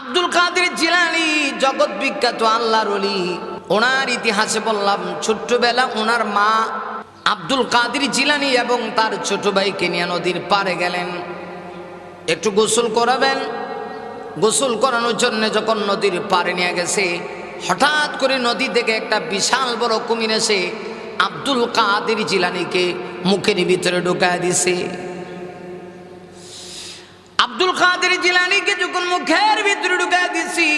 আব্দুল কাদের জিলানি, জগৎ বিখ্যাত আল্লাহর অলি ওনার ইতিহাসে বললাম, ছোট্টবেলা ওনার মা আব্দুল কাদের জিলানি এবং তার ছোট ভাই কেনিয়া নদীর পারে গেলেন। একটু গোসল করাবেন। গোসল করানোর জন্য যখন নদীর পাড়ে নিয়ে গেছে, হঠাৎ করে নদী থেকে একটা বিশাল বড় কুমির এসে আব্দুল কাদের জিলানিকে মুখের ভিতরে ঢুকায় দিছে। আব্দুল কাদের জিলানিকে যখন মুখের ভিতরে ঢুকায় দিছি,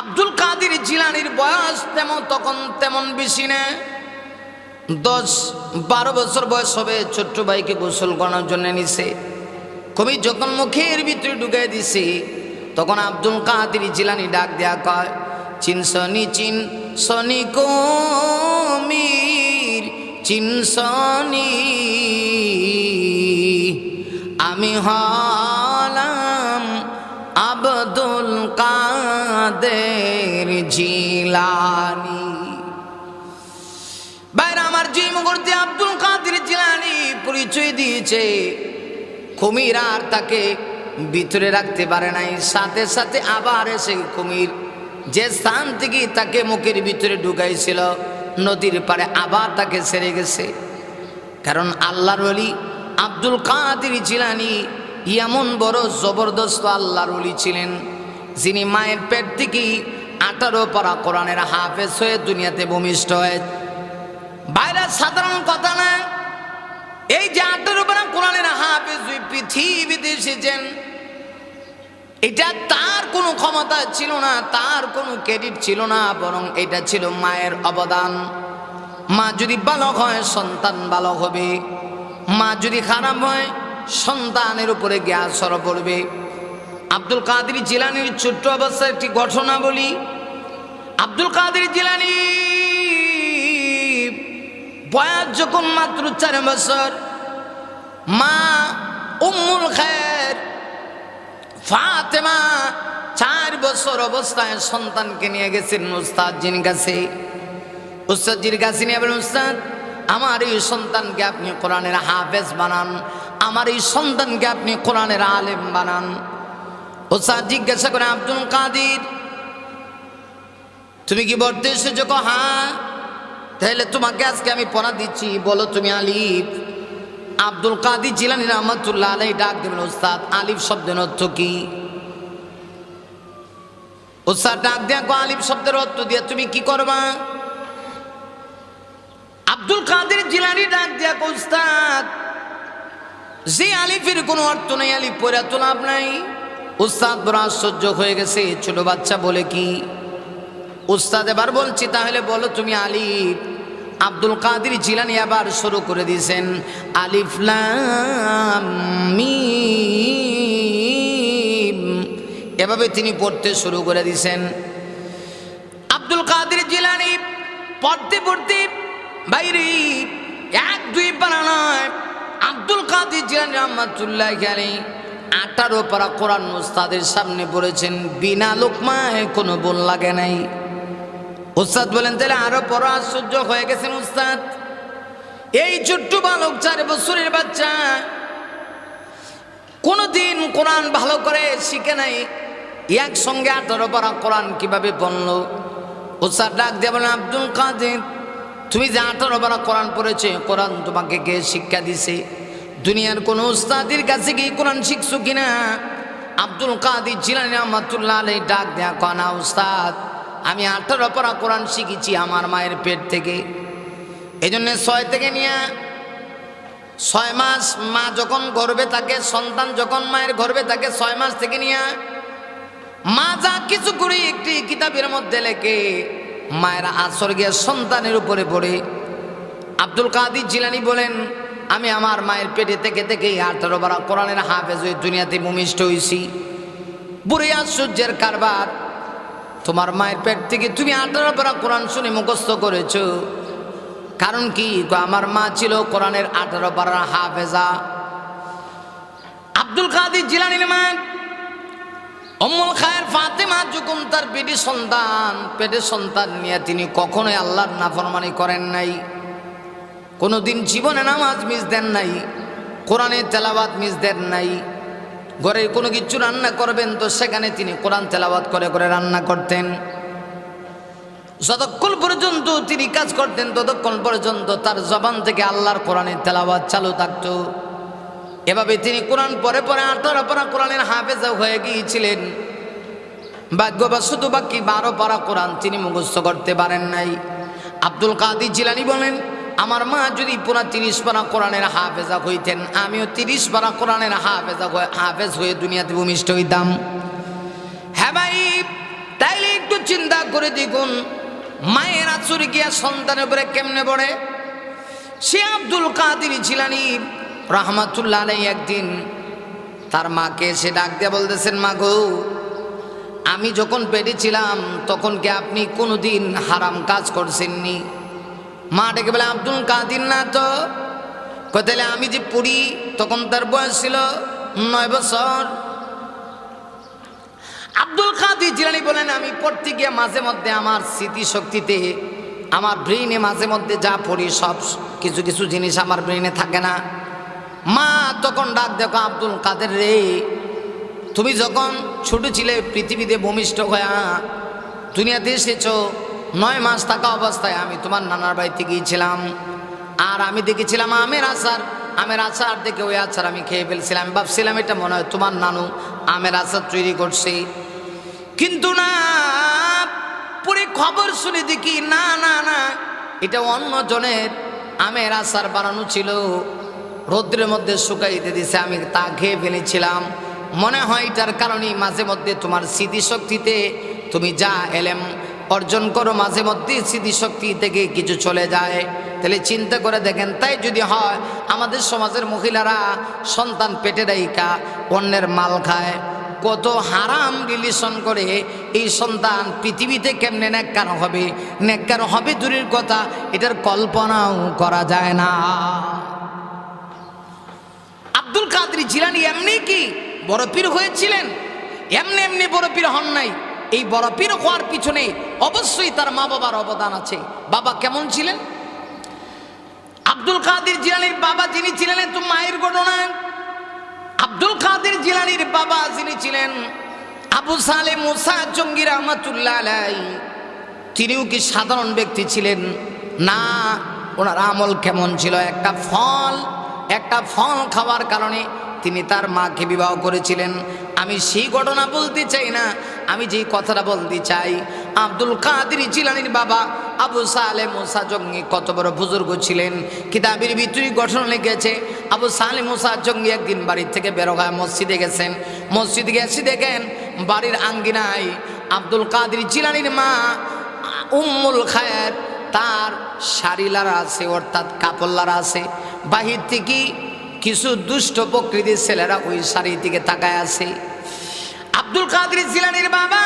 আব্দুল কাদের জিলানির বয়স তেমন, তখন তেমন বেশি না। দশ বারো বছর বয়স হবে, ছোট্ট ভাইকে গোসল করানোর জন্য নিছে। কবি যখন মুখের ভিতরে ঢুকাই দিছে, তখন আব্দুল কাদের জিলানি ডাক দেয়া কয়, চিন সনি চিন সনি কুমির চিন সনি আমি হলাম আব্দুল কাদের জিলানি। বাইরে আমার যে মুহূর্তে আব্দুল কাদের জিলানি পরিচয় দিয়েছে, কুমির আর তাকে ভিতরে রাখতে পারে নাই। সাথে সাথে আবার এসে কুমির যে স্থান থেকে তাকে মুখের ভিতরে ঢুকাইছিল, নদীর পারে আবার তাকে সেরে গেছে। কারণ আল্লাহর অলি আব্দুল কাদের জিলানি এমন বড় জবরদস্ত আল্লাহর অলি ছিলেন, যিনি মায়ের পেট থেকে আঠারো পারা কোরআনের হাফেজ হয়ে দুনিয়াতে ভূমিষ্ঠ হয়ে বাইরে সাধারণ কথা না। এই যে আঠারো পারা কোরআনের হাফেজ পৃথিবীতে এসেছেন, এটা তার কোনো ক্ষমতা ছিল না, তার কোনো ক্রেডিট ছিল না, বরং এটা ছিল মায়ের অবদান। মা যদি বালক হয়, সন্তান বালক হবে। মা যদি খারাপ হয়, সন্তানের উপরে গ্যাস সর পড়বে আব্দুল কাদের জিলানির ছোট্ট অবস্থায় একটি ঘটনা বলি আব্দুল কাদের জিলানি বয়স যখন মাত্র চার বছর, মা উম্মুল খায়ের ফাতেমা চার বছর অবস্থায় সন্তানকে নিয়ে গেছেন উস্তাদ জিন কাছে। উস্তাদজির কাছে নিয়ে বলেন উস্তাদ আমার এই সন্তানকে আপনি কোরআনের হাফেজ বানান, আমার এই সন্তানকে আপনি কোরআনের আলেম বানান। উস্তাদ জিজ্ঞাসা করে, আব্দুল কাদির, তুমি কি বলতে এসেছ কো হ্যাঁ তাহলে তোমাকে আজকে আমি পড়া দিচ্ছি। বলো তুমি আলিফ। আব্দুল কাদির জিলানি রহমতুল্লাহ আলাই ডাক দেবেন উস্তাদ আলিফ শব্দের অর্থ কি? উস্তাদ ডাক দেয়া আলিফ শব্দের অর্থ দিয়ে তুমি কি করবা? আব্দুল কাদের জিলানি ডাক দেয়া উস্তাদ, যে আলিফের কোনো অর্থ নেই, আলিফ পড়া তো লাভ নাই। উস্তাদ বড় আশ্চর্য হয়ে গেছে ছোট বাচ্চা বলে কি? উস্তাদ, এবার বলছি, তাহলে বলো তুমি আলিফ, আব্দুল কাদির জিলানি আবার শুরু করে দিয়েছেন, আলিফ লাম মিম। এভাবে তিনি পড়তে শুরু করে দিয়েছেন। আব্দুল কাদের জিলানি পড়তে পড়তে বাইরে, এক, দুই পারা নয়। আব্দুল কাদের জিলানি রহমাতুল্লাহ আলী আঠারো পারা কোরআন উস্তাদের সামনে পড়েছেন, বিনা লোকমায় কোনো বোন লাগে নাই। উস্তাদ বলেন, তাহলে আরও বড় আশ্চর্য হয়ে গেছেন উস্তাদ। এই ছোট্ট বালক, চার বছরের বাচ্চা, কোনোদিন কোরআন ভালো করে শিখে নাই। একসঙ্গে আঠারো পারা কোরআন কীভাবে বলল উস্তাদ ডাক দিয়ে বলেন, আব্দুল কাদের তুমি যে আঠারো পারা কোরআন পড়েছে, কোরআন তোমাকে কে শিক্ষা দিছে? দুনিয়ার কোন উস্তাদের কাছে গিয়ে কোরআন শিখছো কিনা? আব্দুল কাদের জিলানি রহমাতুল্লাহ আলাই ডাক দেয়া কনা উস্তাদ, আমি আঠারো পারা কোরআন শিখেছি আমার মায়ের পেট থেকে। এই জন্য ছয় থেকে নিয়ে, ছয় মাস মা যখন গর্বে থাকে, সন্তান যখন মায়ের গর্বে থাকে, ছয় মাস থেকে নিয়ে, মা যা কিছু করে একটি কিতাবের মধ্যে লেখে মায়ের আসর গিয়ে সন্তানের উপরে পড়ে। আব্দুল কাদির জিলানি বলেন, আমি আমার মায়ের পেটে থেকে থেকে আঠারো বারা কোরআনের হাফেজ হয়ে দুনিয়াতে ভূমিষ্ঠ হয়েছি বুড়ি আশ্চর্যের কারবার, তোমার মায়ের পেট থেকে তুমি আঠারো পারা কোরআন শুনে মুখস্থ করেছ। কারণ কি? আমার মা ছিল কোরআনের আঠারো পারা হাফেজা। আব্দুল কাদির জিলানির মা অম্মুল খায়ের ফাতেমা যখন তার পেটে সন্তান পেটে সন্তান নিয়ে তিনি কখনোই আল্লাহর নাফরমানি করেন নাই। কোনোদিন জীবনে নামাজ মিস দেন নাই কোরআনের তেলাবাদ মিস দেন নাই, ঘরে কোনো কিছু রান্না করবেন তো সেখানে তিনি কোরআন তেলাওয়াত করে করে রান্না করতেন। যতক্ষণ পর্যন্ত তিনি কাজ করতেন, ততক্ষণ পর্যন্ত তার জবান থেকে আল্লাহর কোরআনের তেলাওয়াত চালু থাকতো। এভাবে তিনি কোরআন পরে পরে আঠারো পারা কোরআনের হাফেজা হয়ে গিয়েছিলেন। ভাগ্য বা শুধু বাকি বারো পারা কোরআন তিনি মুখস্থ করতে পারেন নাই। আব্দুল কাদির জিলানি বলেন, আমার মা যদি পুরা তিরিশ পারা কোরআনের হাফেজা হইতেন, আমিও তিরিশ পারা কোরআনের হাফেজা হাফেজ হয়ে দুনিয়াতে ভূমিষ্ঠ হইতাম। হ্যাঁ ভাই, তাইলে একটু চিন্তা করে দেখুন, মায়ের আচুরি গিয়া সন্তানের উপরে কেমনে পড়ে? সে আব্দুল কাদির জিলানি রহমাতুল্লাহ আলাই একদিন তার মাকে সে ডাক দিয়ে বলতেছেন, মা গো, আমি যখন পেটে ছিলাম, তখন কি আপনি কোনোদিন হারাম কাজ করছেননি? মা ডেকে বলে, আব্দুল কাদির না তো? কোথায় আমি যে পড়ি তখন তার বয়স ছিল নয় বছর। আব্দুল কাদির জিলানি বলেন, আমি পড়তে গিয়ে মাঝে মধ্যে আমার স্মৃতিশক্তিতে, আমার ব্রেইনে মাঝে মধ্যে যা পড়ি, সব কিছু কিছু জিনিস আমার ব্রেইনে থাকে না। মা তখন ডাক দেখো, আব্দুল কাদের রে, তুমি যখন ছোট ছিলে, পৃথিবীতে ভূমিষ্ঠ হয়ে, দুনিয়াতে এসেছ, নয় মাস থাকা অবস্থায় আমি তোমার নানার বাড়িতে গিয়েছিলাম। আর আমি দেখেছিলাম আমের আচার আমের আচার দেখে ওই আচার আমি খেয়ে ফেলছিলাম। ভাবছিলাম এটা মনে হয় তোমার নানু আমের আচার তৈরি করছে। কিন্তু না, পরে খবর শুনে দেখি না না না, এটা অন্য জনের আমের আচার বানানো ছিল। রৌদ্রের মধ্যে শুকাইতে দিছে, আমি তা খেয়ে ফেলেছিলাম। মনে হয় এটার কারণেই মাঝে মধ্যে তোমার স্মৃতিশক্তিতে তুমি যা এলেম অর্জন করো, মাঝে মধ্যে স্মৃতিশক্তি থেকে কিছু চলে যায়। তাহলে চিন্তা করে দেখেন, তাই যদি হয়, আমাদের সমাজের মহিলারা সন্তান পেটে রাইকা অন্যের মাল খায়। কত হারাম রিলেশন করে এই সন্তান পৃথিবীতে কেমনে নেককার হবে? নেককার হবে দূরের কথা, এটার কল্পনাও করা যায় না। আব্দুল কাদের জিলানি এমনি কি বড় পীর হয়েছিলেন? এমনি এমনি বড় পীর হন নাই। এই বড় পীর হওয়ার পিছনে অবশ্যই তার মা বাবার অবদান আছে। বাবা কেমন ছিলেন? আব্দুল কাদের জিলানির বাবা যিনি ছিলেন তো মায়ের ঘটনা আব্দুল কাদের জিলানির বাবা যিনি ছিলেন, আবু সালে মুসা জঙ্গির রহমাতুল্লাহ আলাই তিনিও কি সাধারণ ব্যক্তি ছিলেন? না, ওনার আমল কেমন ছিল? একটা ফল একটা ফল খাওয়ার কারণে তিনি তার মাকে বিবাহ করেছিলেন। আমি সেই ঘটনা বলতে চাই না। আমি যেই কথাটা বলতে চাই, আব্দুল কাদের জিলানির বাবা আবু সালে মুসা জঙ্গি কত বড় বুজুর্গ ছিলেন। কিতাবের ভিতরে গঠন লিখেছে, আবু সালে মুসা জঙ্গি একদিন বাড়ির থেকে বেরো হয় মসজিদে গেছেন। মসজিদে গেছি দেখেন, বাড়ির আঙ্গিনায় আব্দুল কাদের জিলানির মা উম্মুল খায়ের তার শাড়িলারা আছে, অর্থাৎ কাপড়লারা আছে। বাহির থেকে কিছু দুষ্ট প্রকৃতির ছেলেরা ওই শাড়ির দিকে তাকায় আছে। আব্দুল কাদের জিলানির বাবা,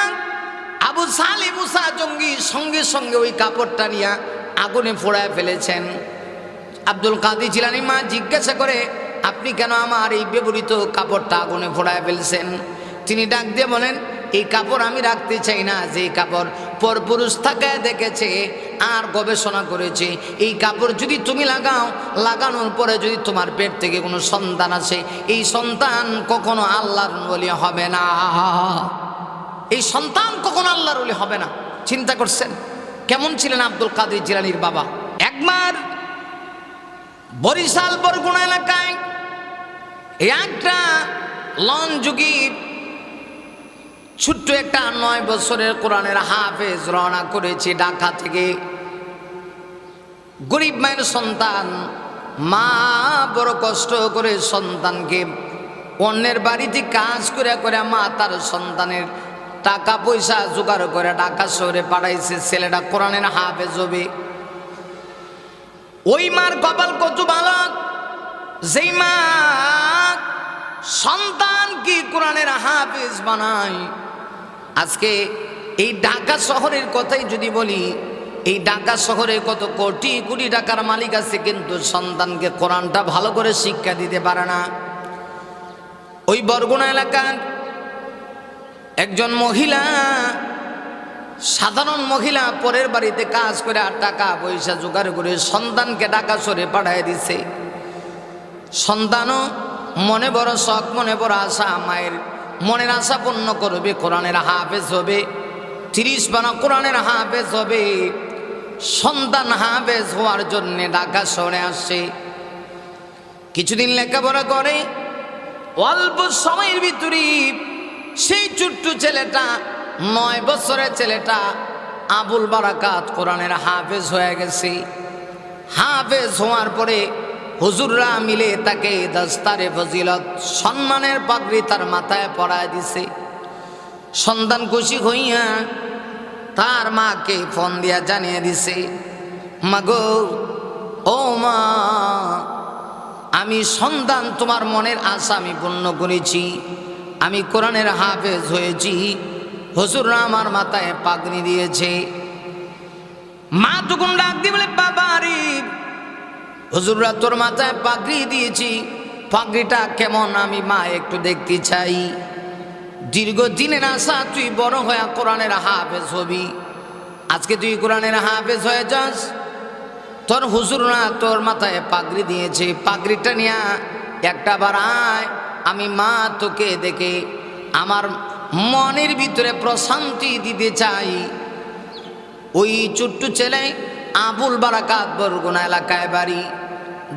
আবু সালি মুসা জঙ্গি সঙ্গে সঙ্গে ওই কাপড়টা নিয়ে আগুনে ফোড়ায় ফেলেছেন। আব্দুল কাদের জিলানি মা জিজ্ঞাসা করে, আপনি কেন আমার এই ব্যবহৃত কাপড়টা আগুনে ফোড়ায় ফেলছেন? তিনি ডাক দিয়ে বলেন এই কাপড় আমি রাখতে চাই না, যে কাপড় পরপুরুষ থাকায় দেখেছে আর গবেষণা করেছে। এই কাপড় যদি তুমি লাগাও, লাগানোর পরে যদি তোমার পেট থেকে কোনো সন্তান আসে, এই সন্তান কখনো আল্লাহর বলি হবে না। এই সন্তান কখনো আল্লাহর বলি হবে না। চিন্তা করছেন? কেমন ছিলেন আব্দুল কাদের জিলানির বাবা? একবার বরিশাল বরগুনা এলাকায় একটা লন যুগী ছোট্ট একটা নয় বছরের কোরআনের হাফেজ রওনা করেছে ঢাকা থেকে। গরিব মায়ের সন্তান, মা বড় কষ্ট করে সন্তানকে অন্যের বাড়িতে কাজ করে করে মা তার সন্তানের টাকা পয়সা জোগাড় করে ঢাকা শহরে পাঠাইছে, ছেলেটা কোরআনের হাফেজ হবে। ওই মার কপাল কত বালক যেই মা সন্তান কি কোরআনের হাফেজ বানায়? আজকে এই ঢাকা শহরের কথাই যদি বলি, এই ঢাকা শহরে কত কোটি কোটি টাকার মালিক আছে, কিন্তু সন্তানকে কোরআনটা ভালো করে শিক্ষা দিতে পারে না। ওই বরগুনা এলাকার একজন মহিলা, সাধারণ মহিলা, পরের বাড়িতে কাজ করে আর টাকা পয়সা জোগাড় করে সন্তানকে ঢাকা সরে পাঠায় দিছে। সন্তানও মনে বড় শখ, মনে বড় আশা, মায়ের মনের আশা পূর্ণ করবে, কোরআনের হাফেজ হবে, তিরিশ বানা কোরআনের হাফেজ হবে, সন্তান হাফেজ হওয়ার জন্যে ঢাকা শহরে আসছে কিছুদিন লেখাপড়া করে, অল্প সময়ের ভিতরে সেই ছোট্ট ছেলেটা, নয় বছরের ছেলেটা আবুল বারাকাত কোরআনের হাফেজ হয়ে গেছে। হাফেজ হওয়ার পরে হুজুররা মিলে তাকে দস্তারে ফজিলত, সম্মানের পাগড়ি তার মাথায় পড়ায় দিছে। সন্তান খুশি হইয়া তার মাকে ফোন দিয়া জানিয়ে দিছে, মাগো, ও মা, আমি সন্তান, তোমার মনের আশা আমি পূর্ণ করেছি, আমি কোরআনের হাফেজ হয়েছি। হজুররা আমার মাথায় পাগনি দিয়েছে। মা তখন ডাক দিয়ে বলে, বাবা রে হজুররা তোর মাথায় পাগড়ি দিয়েছি। পাগড়িটা কেমন আমি মা একটু দেখতে চাই। দীর্ঘদিনের আশা তুই বড় হয়ে কোরআনের হাফেজ হবি। আজকে তুই কোরআনের হাফেজ হয়ে যাস। তোর হুজুররা তোর মাথায় পাগড়ি দিয়েছে। পাগড়িটা নিয়ে একটা বার আয়, আমি মা তোকে দেখে আমার মনের ভিতরে প্রশান্তি দিতে চাই। ওই ছোট্ট ছেলে আবুল বারাকাত বরগুনা এলাকায় বাড়ি।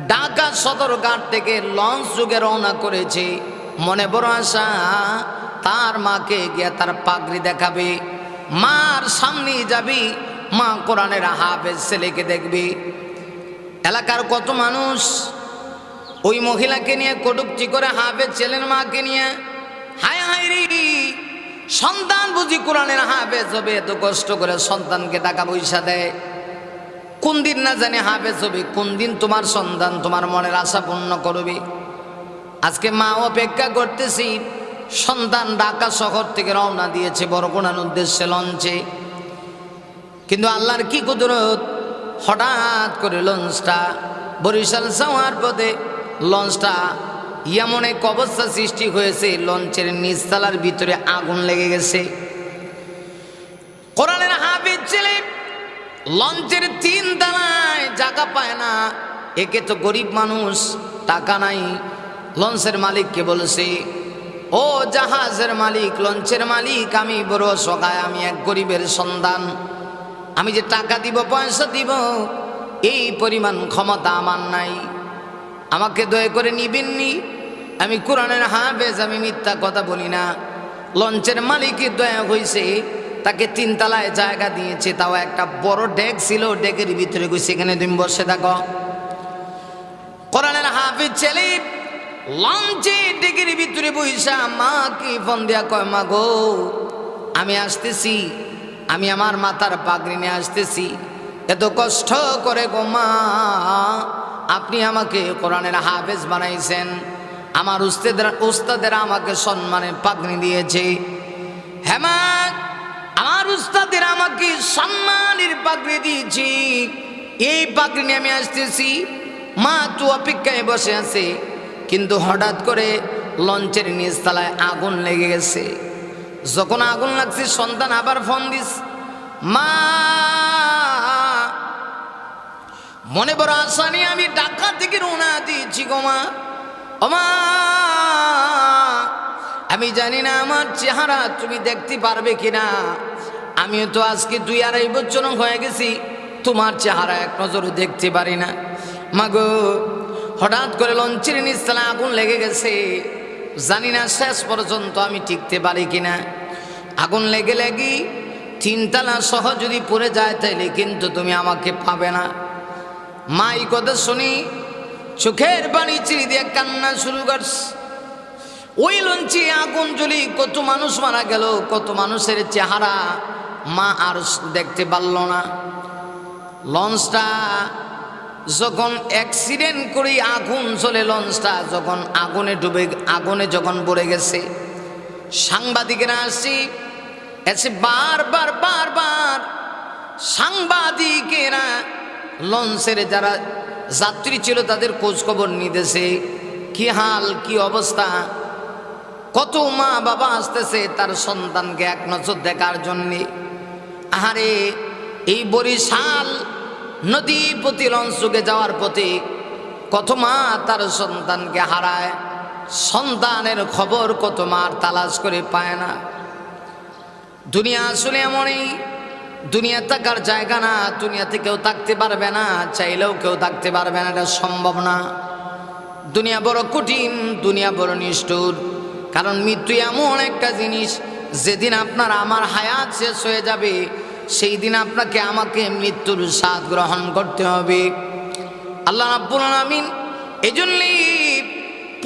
ঢাকা সদরঘাট থেকে লঞ্চ যুগে রওনা করেছে। মনে বড় আশা, তার মাকে গিয়ে তার পাগড়ি দেখাবে। মার সামনে যাবি, মা কোরআনের হাফেজ ছেলেকে দেখবি। এলাকার কত মানুষ? ওই মহিলাকে নিয়ে কটুকটি করে হাফেজ ছেলের মাকে নিয়ে। হায় হায় রে! সন্তান বুঝি কোরআনের হাফেজ হবে, এত কষ্ট করে সন্তানকে টাকা পয়সা দেয়। কোন দিন না জানি হবে, কোন দিন তোমার সন্তান তোমার মনের আশা পূর্ণ করবে। আজকে মা অপেক্ষা করতেছি, সন্তান ঢাকা শহর থেকে রওনা দিয়েছে বরগুনার উদ্দেশ্যে লঞ্চে কিন্তু আল্লাহর কি কুদরত? হঠাৎ করে লঞ্চটা বরিশাল যাওয়ার পথে লঞ্চটা এমন এক অবস্থা সৃষ্টি হয়েছে লঞ্চের নিচতলার ভিতরে আগুন লেগে গেছে। কোরআনের লঞ্চের তিন তলায় জায়গা পায় না। একে তো গরিব মানুষ, টাকা নাই। লঞ্চের মালিককে বলেছে, ও জাহাজের মালিক, লঞ্চের মালিক, আমি বড় সকায় আমি এক গরিবের সন্তান। আমি যে টাকা দিব, পয়সা দিব, এই পরিমাণ ক্ষমতা আমার নাই। আমাকে দয়া করে নিবেননি আমি কোরআনের হাফেজ, আমি মিথ্যা কথা বলি না। লঞ্চের মালিকের দয়া হয়েছে তাকে তিনতলায় জায়গা দিয়েছে, তাও একটা বড় ডেক ছিল, ডেকের ভিতরে গেছে এখানে তুমি বসে থাকো। কোরআনের হাফিজ ছেলে লঞ্চে ডেকের ভিতরে বইসা, মা, কি ফোন দিয়া কয়, মা গো, আমি আসতেছি, আমি আমার মাথার পাগড়ি নিয়ে আসতেছি। এত কষ্ট করে গো, মা, আপনি আমাকে কোরআনের হাফেজ বানাইছেন। আমার উস্তাদের উস্তাদের আমাকে সম্মানের পাগড়ি দিয়েছে। হেমা উস্তাদের আমাকে সম্মানের পাগড়ি দিয়েছি। এই পাগড়ি নিয়ে আমি আসতেছি। মা তো অপেক্ষায় বসে আছে। কিন্তু হঠাৎ করে লঞ্চের নিচতলায় আগুন লেগে গেছে। যখন আগুন লাগছে, সন্তান আবার ফোন দিস, মা! মনে বড় আশা নিয়ে আমি ঢাকা থেকে রওনা দিয়েছি গো মা! আমি জানি না আমার চেহারা তুমি দেখতে পারবে কিনা। আমিও তো আজকে দুই আড়াই বছর হয়ে গেছি, তোমার চেহারা এক নজর দেখতে পারি না। মাগো, হঠাৎ করে লঞ্চের নিচতলা আগুন লেগে গেছে। জানি না শেষ পর্যন্ত আমি টিকতে পারি কিনা। আগুন লেগে লেগে তিনতলা সহ যদি পড়ে যায় তাইলে কিন্তু তুমি আমাকে পাবে না। মা এই কথা শুনি, চোখের পানি চিড়ি দিয়ে কান্না শুরু করস ওই লঞ্চে আগুন জ্বলি কত মানুষ মারা গেল, কত মানুষের চেহারা মা আর দেখতে পারল না। লঞ্চটা যখন অ্যাক্সিডেন্ট করে আগুন চলে লঞ্চটা যখন আগুনে ডুবে, আগুনে যখন পড়ে গেছে। সাংবাদিকেরা আসছি, এসে বারবার বারবার সাংবাদিকেরা লঞ্চের যারা যাত্রী ছিল তাদের খোঁজখবর নিতেছে। কি হাল, কি অবস্থা? কত মা বাবা আসতেছে, তার সন্তানকে এক নজর দেখার জন্যে। আহারে, এই বরিশাল নদী প্রতি লঞ্চকে যাওয়ার পথে কত মা তার সন্তানকে হারায়, সন্তানের খবর কত মার তালাশ করে পায় না। দুনিয়া আসলে এমনই, দুনিয়া থাকার জায়গা না, দুনিয়াতে কেউ থাকতে পারবে না, চাইলেও কেউ থাকতে পারবে না, এটা সম্ভব না। দুনিয়া বড় কঠিন, দুনিয়া বড় নিষ্ঠুর। কারণ মৃত্যু এমন একটা জিনিস, যেদিন আপনার আমার হায়াত শেষ হয়ে যাবে, সেই দিন আপনাকে আমাকে মৃত্যুর স্বাদ গ্রহণ করতে হবে। আল্লাহ রাব্বুল আলামিন এই জন্যই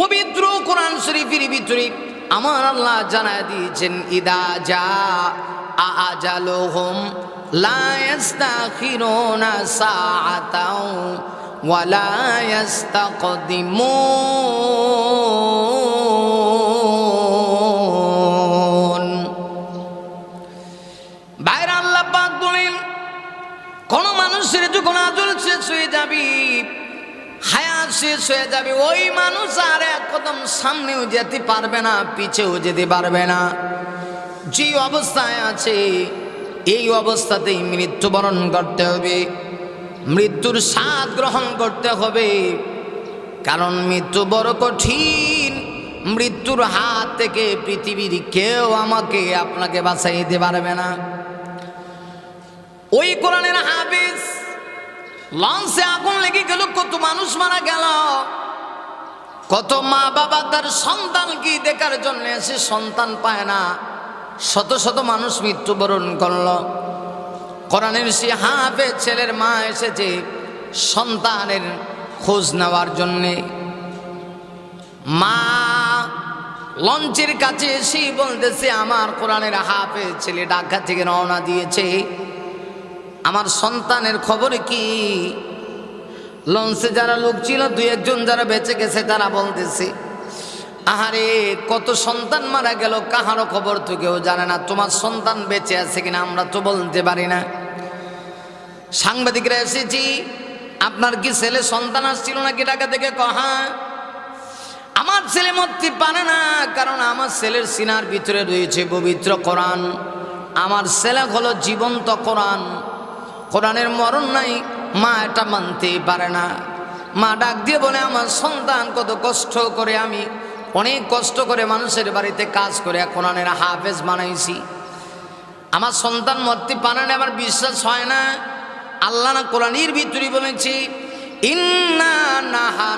পবিত্র কোরআন শরীফের ভিতরে আমার আল্লাহ জানায় দিয়েছেন, ইদা যা আজালুহুম লা ইস্তাখিরুনা সাআতাও ওয়ালা ইস্তাকদিমুন। মানুষের যখন আজল শেষ হয়ে যাবি। হায়াত শেষ হয়ে যাবে। ওই মানুষ আর এক সামনেও যেতে পারবে না, পিছেও যেতে পারবে না। যে অবস্থায় আছে, এই অবস্থাতেই মৃত্যুবরণ করতে হবে। মৃত্যুর স্বাদ গ্রহণ করতে হবে। কারণ মৃত্যু বড় কঠিন। মৃত্যুর হাত থেকে পৃথিবীর কেউ আমাকে, আপনাকে বাঁচাই দিতে পারবে না। ওই কোরআনের হাফিজ লঞ্চে আগুন লেগে গেল, কত মানুষ মারা গেল। কত মা বাবা তার সন্তান কি দেখার জন্য এসে সন্তান পায় না। শত শত মানুষ মৃত্যুবরণ করল। কোরআনের সে হাফে ছেলের মা এসেছে সন্তানের খোঁজ নেওয়ার জন্যে। মা লঞ্চের কাছে এসেই বলতেছে, আমার কোরআনের হাফে ছেলে ঢাকা থেকে রওনা দিয়েছে। আমার সন্তানের খবরে কি? লঞ্চে যারা লোক ছিল দু একজন যারা বেঁচে গেছে, তারা বলতেছে, আহারে, কত সন্তান মারা গেল, কাহারও খবর তো কেউ জানে না, তোমার সন্তান বেঁচে আছে কিনা আমরা তো বলতে পারি না। সাংবাদিকরা এসেছি, আপনার কি ছেলে সন্তান আসছিল নাকি টাকা থেকে? কহা আমার ছেলে মরতে পারে না, কারণ আমার ছেলের সিনার ভিতরে রয়েছে পবিত্র কোরআন। আমার ছেলে হলো জীবন্ত কোরআন। কোরআনের মরণ নাই, মা এটা মানতেই পারে না। মা ডাক দিয়ে বলে, আমার সন্তান কত কষ্ট করে আমি, অনেক কষ্ট করে মানুষের বাড়িতে কাজ করে কোরআনের হাফেজ বানাইছি। আমার সন্তান মরতে পারে না, আমার বিশ্বাস হয় না। আল্লাহ না কোরআনের ভিতরে বলেছি, ইন্না ওয়া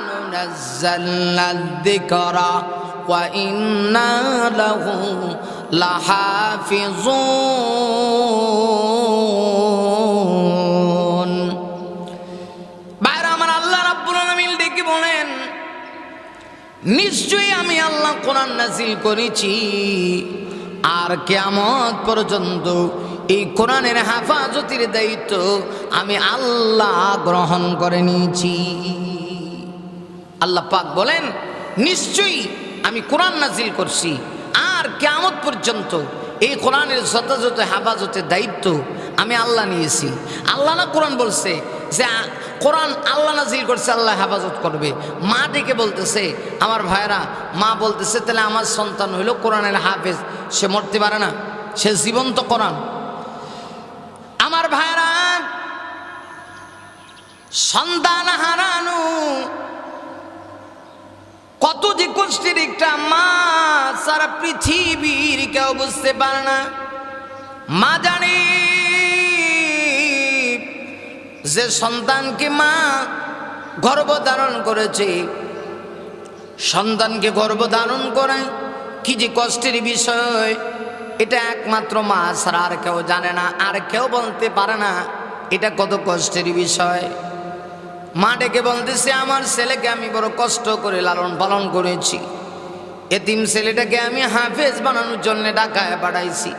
লাহাফিজুন। নিশ্চয়ই আমি আল্লাহ কোরআন নাজিল করেছি। আর কেমত পর্যন্ত এই কোরআনের হেফাজতের দায়িত্ব আমি আল্লাহ গ্রহণ করে নিয়েছি। আল্লাহ পাক বলেন, নিশ্চয়ই আমি কোরআন নাজিল করছি। আর কেমত পর্যন্ত এই কোরআনের যথাযথ হেফাজতের দায়িত্ব আমি আল্লাহ নিয়েছি। আল্লাহ না কোরআন বলছে যে কোরআন আল্লাহ নাজিল করছে, আল্লাহ হেফাজত করবে। মা ডেকে বলতেছে, আমার ভাইরা মা বলতেছে, তাহলে আমার সন্তান হইল কোরআনের হাফেজ, সে মরতে পারে না, সে জীবন্ত কোরআন। আমার ভাইরা সন্তান হারানো, কত যে কষ্টের একটা মা, সারা পৃথিবীর কেউ বুঝতে পারে না। মা জানে যে সন্তানকে মা গর্ভধারণ করেছে, সন্তানকে গর্ভধারণ করে কি যে কষ্টের বিষয়, এটা একমাত্র মা ছাড়া আর কেউ জানে না, আর কেউ বলতে পারে না এটা কত কষ্টের বিষয়। মা ডেকে বলতেছে, আমার ছেলেকে আমি বড় কষ্ট করে লালন পালন করেছি। এতিম ছেলেটাকে আমি হাফেজ বানানোর জন্য ঢাকায় পাঠাইছি।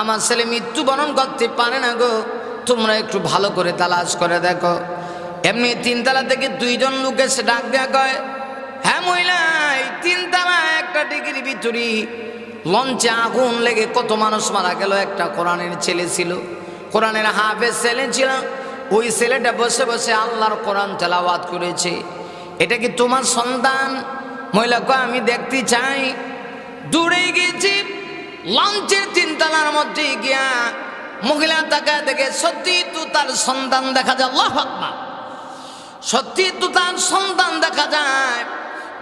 আমার ছেলে মৃত্যুবরণ করতে পারে না গো। তোমরা একটু ভালো করে তালাশ করে দেখো। এমনি তিনতলা থেকে দুইজন লোক এসে ডাক দেয়া কয় হ্যাঁ মহিলা তিনতলা একটা ডিগ্রি ভিতরি লঞ্চে আগুন লেগে কত মানুষ মারা গেল। একটা কোরআনের ছেলে ছিল, কোরআনের হাফেজ ছেলে ছিল। ওই ছেলেটা বসে বসে আল্লাহর কোরআন তেলাওয়াত করেছে। এটা কি তোমার সন্তান? মহিলা কয়, আমি দেখতে চাই। দূরে গিয়েছি, লঞ্চের তিনতলার মধ্যে গিয়া মহিলা তাকায় দেখে, সত্যি তো তার সন্তান দেখা যায়। আল্লাহ আকবার। সত্যি তো তার সন্তান দেখা যায়।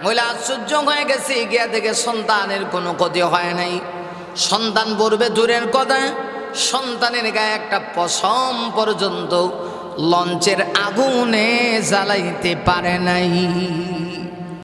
মহিলা আশ্চর্য হয়ে গেছে, গিয়া দেখে সন্তানের কোনো ক্ষতি হয় নাই। সন্তান পড়বে দূরের কথা, সন্তানের গায়ে একটা পশম পর্যন্ত লঞ্চের আগুনে জ্বালাইতে পারে নাই।